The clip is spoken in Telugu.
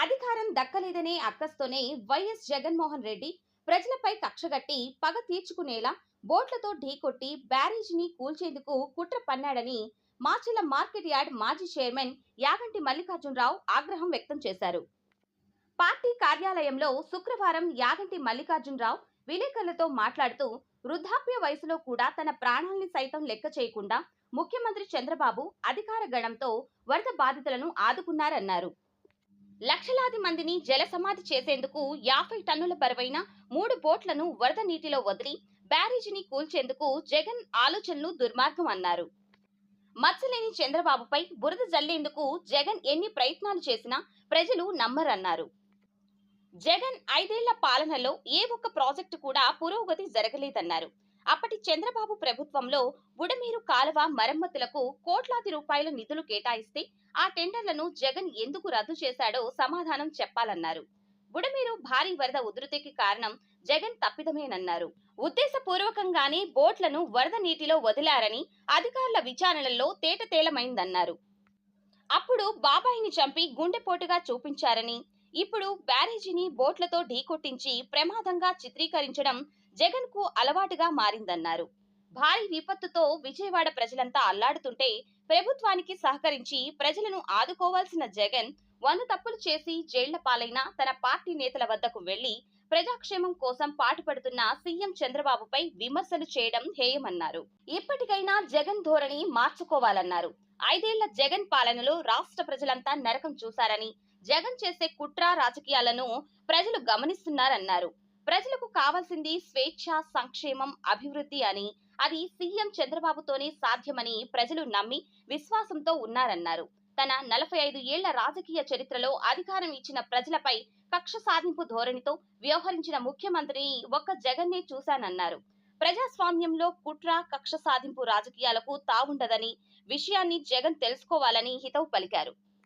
అధికారం దక్కలేదనే అక్కస్తోనే వైఎస్ జగన్మోహన్ రెడ్డి ప్రజలపై కక్షగట్టి పగ తీర్చుకునేలా బోట్లతో ఢీకొట్టి బ్యారేజీని కూల్చేందుకు కుట్ర పన్నాడని మాచిల మార్కెట్ యార్డ్ మాజీ చైర్మన్ యాగంటి మల్లికార్జునరావు ఆగ్రహం వ్యక్తం చేశారు. పార్టీ కార్యాలయంలో శుక్రవారం యాగంటి మల్లికార్జునరావు విలేకరులతో మాట్లాడుతూ వృద్ధాప్య వయసులో కూడా తన ప్రాణాల్ని సైతం లెక్క చేయకుండా ముఖ్యమంత్రి చంద్రబాబు అధికార గణంతో వరద బాధితులను ఆదుకున్నారన్నారు. లక్షలాది మందిని జల సమాధి చేసేందుకు యాభై టన్నుల బరువైన మూడు బోట్లను వరద నీటిలో వదిలి బ్యారేజీని కూల్చేందుకు జగన్ ఆలోచనలు దుర్మార్గం అన్నారు. మచ్చలేని చంద్రబాబుపై బురద జల్లేందుకు జగన్ ఎన్ని ప్రయత్నాలు చేసినా ప్రజలు నమ్మరన్నారు. జగన్ ఐదేళ్ళ పాలనలో ఏ ఒక్క ప్రాజెక్టు కూడా పురోగతి జరగలేదన్నారు. అప్పటి చంద్రబాబు ప్రభుత్వంలో బుడమీరు కాలువ మరమ్మతులకు కోట్లాది రూపాయల నిధులు కేటాయిస్తే ఆ టెండర్లను జగన్ ఎందుకు రద్దు చేశాడో సమాధానం చెప్పాలన్నారు. బుడమీరు భారీ వరద ఉధృతికి కారణం జగన్ తప్పిదమేనన్నారు. ఉద్దేశపూర్వకంగానే బోట్లను వరద నీటిలో వదిలారని అధికారుల విచారణలో తేటతేలమైందన్నారు అప్పుడు బాబాయిని చంపి గుండెపోటుగా చూపించారని ఇప్పుడు బ్యారేజీని బోట్లతో ఢీకొట్టించి ప్రమాదంగా చిత్రీకరించడం జగన్కు అలవాటుగా మారిందన్నారు. భారీ విపత్తుతో విజయవాడ ప్రజలంతా అల్లాడుతుంటే ప్రభుత్వానికి సహకరించి ప్రజలను ఆదుకోవాల్సిన జగన్ వంద తప్పులు చేసి జైళ్ళ పాలైన తన పార్టీ నేతల వద్దకు వెళ్ళి ప్రజాక్షేమం కోసం పాటుపడుతున్న సీఎం చంద్రబాబుపై విమర్శలు చేయడం హేయమన్నారు. ఇప్పటికైనా జగన్ ధోరణి మార్చుకోవాలన్నారు. ఐదేళ్ళ జగన్ పాలనలో రాష్ట్ర ప్రజలంతా నరకం చూశారని జగన్ చేసే కుట్ర రాజకీయాలను ప్రజలు గమనిస్తున్నారన్నారు. ప్రజలకు కావాల్సింది స్వేచ్ఛ సంక్షేమం అభివృద్ధి అని. అది సీఎం చంద్రబాబుతోనే సాధ్యమని ప్రజలు నమ్మి విశ్వాసంతో ఉన్నారన్నారు. తన నలభై ఐదు ఏళ్ళ రాజకీయ చరిత్రలో అధికారం ఇచ్చిన ప్రజలపై కక్ష సాధింపు ధోరణితో వ్యవహరించిన ముఖ్యమంత్రిని ఒక్క జగన్నే చూశానన్నారు. ప్రజాస్వామ్యంలో కుట్ర కక్ష సాధింపు రాజకీయాలకు తావుండదని విషయాన్ని జగన్ తెలుసుకోవాలని హితవు పలికారు.